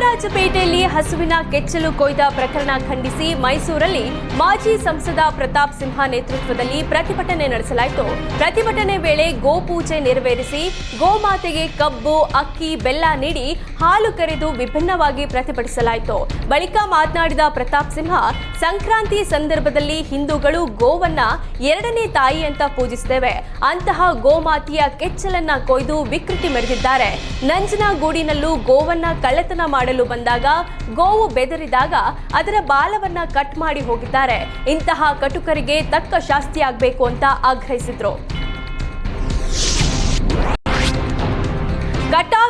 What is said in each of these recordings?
ಚಾಮರಾಜಪೇಟೆಯಲ್ಲಿ ಹಸುವಿನ ಕೆಚ್ಚಲು ಕೊಯ್ದ ಪ್ರಕರಣ ಖಂಡಿಸಿ ಮೈಸೂರಲ್ಲಿ ಮಾಜಿ ಸಂಸದ ಪ್ರತಾಪ್ ಸಿಂಹ ನೇತೃತ್ವದಲ್ಲಿ ಪ್ರತಿಭಟನೆ ನಡೆಸಲಾಯಿತು. ಪ್ರತಿಭಟನೆ ವೇಳೆ ಗೋಪೂಜೆ ನೆರವೇರಿಸಿ ಗೋಮಾತೆಗೆ ಕಬ್ಬು, ಅಕ್ಕಿ, ಬೆಲ್ಲ ನೀಡಿ ಹಾಲು ಕರೆದು ವಿಭಿನ್ನವಾಗಿ ಪ್ರತಿಭಟಿಸಲಾಯಿತು. ಬಳಿಕ ಮಾತನಾಡಿದ ಪ್ರತಾಪ್ ಸಿಂಹ, ಸಂಕ್ರಾಂತಿ ಸಂದರ್ಭದಲ್ಲಿ ಹಿಂದೂಗಳು ಗೋವನ್ನ ಎರಡನೇ ತಾಯಿ ಅಂತ ಪೂಜಿಸುತ್ತೇವೆ ಅಂತಹ ಗೋಮಾತೆಯ ಕೆಚ್ಚಲನ್ನ ಕೊಯ್ದು ವಿಕೃತಿ ಮೆರೆದಿದ್ದಾರೆ. ನಂಜನಗೂಡಿನಲ್ಲೂ ಗೋವನ್ನ ಕಳ್ಳತನ ಮಾಡಲು ಬಂದಾಗ ಗೋವು ಬೆದರಿದಾಗ ಅದರ ಬಾಲವನ್ನ ಕಟ್ ಮಾಡಿ ಹೋಗಿದ್ದಾರೆ. ಇಂತಹ ಕಟುಕರಿಗೆ ತಕ್ಕ ಶಾಸ್ತಿ ಶಾಸ್ತಿಯಾಗಬೇಕು ಅಂತ ಆಗ್ರಹಿಸಿದ್ರು.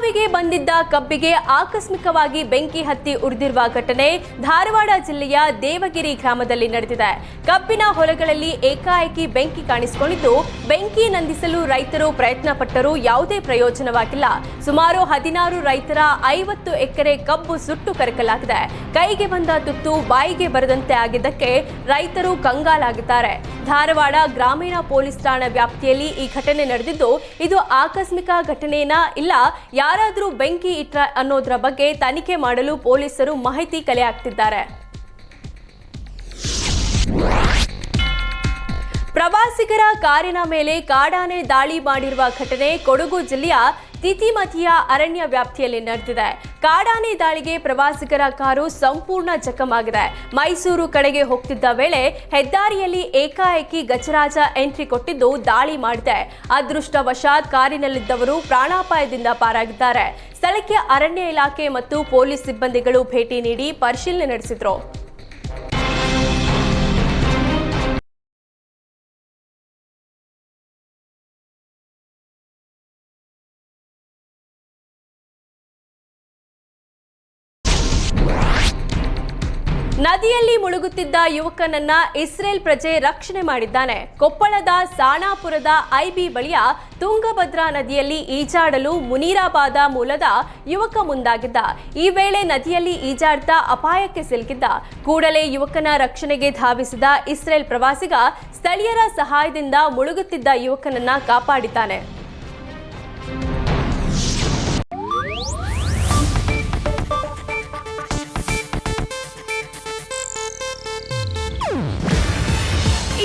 ಕಟಾವಿಗೆ ಬಂದಿದ್ದ ಕಬ್ಬಿಗೆ ಆಕಸ್ಮಿಕವಾಗಿ ಬೆಂಕಿ ಹತ್ತಿ ಉರಿದಿರುವ ಘಟನೆ ಧಾರವಾಡ ಜಿಲ್ಲೆಯ ದೇವಗಿರಿ ಗ್ರಾಮದಲ್ಲಿ ನಡೆದಿದೆ. ಕಬ್ಬಿನ ಹೊಲಗಳಲ್ಲಿ ಏಕಾಏಕಿ ಬೆಂಕಿ ಕಾಣಿಸಿಕೊಂಡಿದ್ದು, ಬೆಂಕಿ ನಂದಿಸಲು ರೈತರು ಪ್ರಯತ್ನ ಪಟ್ಟರೂ ಯಾವುದೇ ಪ್ರಯೋಜನವಾಗಿಲ್ಲ. ಸುಮಾರು ಹದಿನಾರು ರೈತರ ಐವತ್ತು ಎಕರೆ ಕಬ್ಬು ಸುಟ್ಟು ಕರಕಲಾಗಿದೆ. ಕೈಗೆ ಬಂದ ತುತ್ತು ಬಾಯಿಗೆ ಬರದಂತೆ ಆಗಿದ್ದಕ್ಕೆ ರೈತರು ಕಂಗಾಲಾಗಿದ್ದಾರೆ. ಧಾರವಾಡ ಗ್ರಾಮೀಣ ಪೊಲೀಸ್ ಠಾಣಾ ವ್ಯಾಪ್ತಿಯಲ್ಲಿ ಈ ಘಟನೆ ನಡೆದಿದ್ದು, ಇದು ಆಕಸ್ಮಿಕ ಘಟನೆನಾ ಇಲ್ಲ ಯಾರಾದರೂ ಬೆಂಕಿ ಇಟ್ರ ಅನ್ನೋದ್ರ ಬಗ್ಗೆ ತನಿಖೆ ಮಾಡಲು ಪೊಲೀಸರು ಮಾಹಿತಿ ಕಲೆ ಹಾಕ್ತಿದ್ದಾರೆ ಪ್ರವಾಸಿಗರ ಕಾರಿನ ಮೇಲೆ ಕಾಡಾನೆ ದಾಳಿ ಮಾಡಿರುವ ಘಟನೆ ಕೊಡಗು ಜಿಲ್ಲೆಯ ತಿತಿಮತಿಯ ಅರಣ್ಯ ವ್ಯಾಪ್ತಿಯಲ್ಲಿ ನಡೆದಿದೆ. ಕಾಡಾನೆ ದಾಳಿಗೆ ಪ್ರವಾಸಿಗರ ಕಾರು ಸಂಪೂರ್ಣ ಜಖಮಾಗಿದೆ. ಮೈಸೂರು ಕಡೆಗೆ ಹೋಗ್ತಿದ್ದ ವೇಳೆ ಹೆದ್ದಾರಿಯಲ್ಲಿ ಏಕಾಏಕಿ ಗಜರಾಜ ಎಂಟ್ರಿ ಕೊಟ್ಟಿದ್ದು ದಾಳಿ ಮಾಡಿದೆ. ಅದೃಷ್ಟವಶಾತ್ ಕಾರಿನಲ್ಲಿದ್ದವರು ಪ್ರಾಣಾಪಾಯದಿಂದ ಪಾರಾಗಿದ್ದಾರೆ. ಸ್ಥಳಕ್ಕೆ ಅರಣ್ಯ ಇಲಾಖೆ ಮತ್ತು ಪೊಲೀಸ್ ಸಿಬ್ಬಂದಿಗಳು ಭೇಟಿ ನೀಡಿ ಪರಿಶೀಲನೆ ನಡೆಸಿದ್ರು. ನದಿಯಲ್ಲಿ ಮುಳುಗುತ್ತಿದ್ದ ಯುವಕನನ್ನ ಇಸ್ರೇಲ್ ಪ್ರಜೆ ರಕ್ಷಣೆ ಮಾಡಿದ್ದಾನೆ. ಕೊಪ್ಪಳದ ಸಾಣಾಪುರದ ಐಬಿ ಬಳಿಯ ತುಂಗಭದ್ರಾ ನದಿಯಲ್ಲಿ ಈಜಾಡಲು ಮುನೀರಾಬಾದ ಮೂಲದ ಯುವಕ ಮುಂದಾಗಿದ್ದ. ಈ ವೇಳೆ ನದಿಯಲ್ಲಿ ಈಜಾಡ್ತಾ ಅಪಾಯಕ್ಕೆ ಸಿಲುಕಿದ್ದ. ಕೂಡಲೇ ಯುವಕನ ರಕ್ಷಣೆಗೆ ಧಾವಿಸಿದ ಇಸ್ರೇಲ್ ಪ್ರವಾಸಿಗ ಸ್ಥಳೀಯರ ಸಹಾಯದಿಂದ ಮುಳುಗುತ್ತಿದ್ದ ಯುವಕನನ್ನ ಕಾಪಾಡಿದ್ದಾನೆ.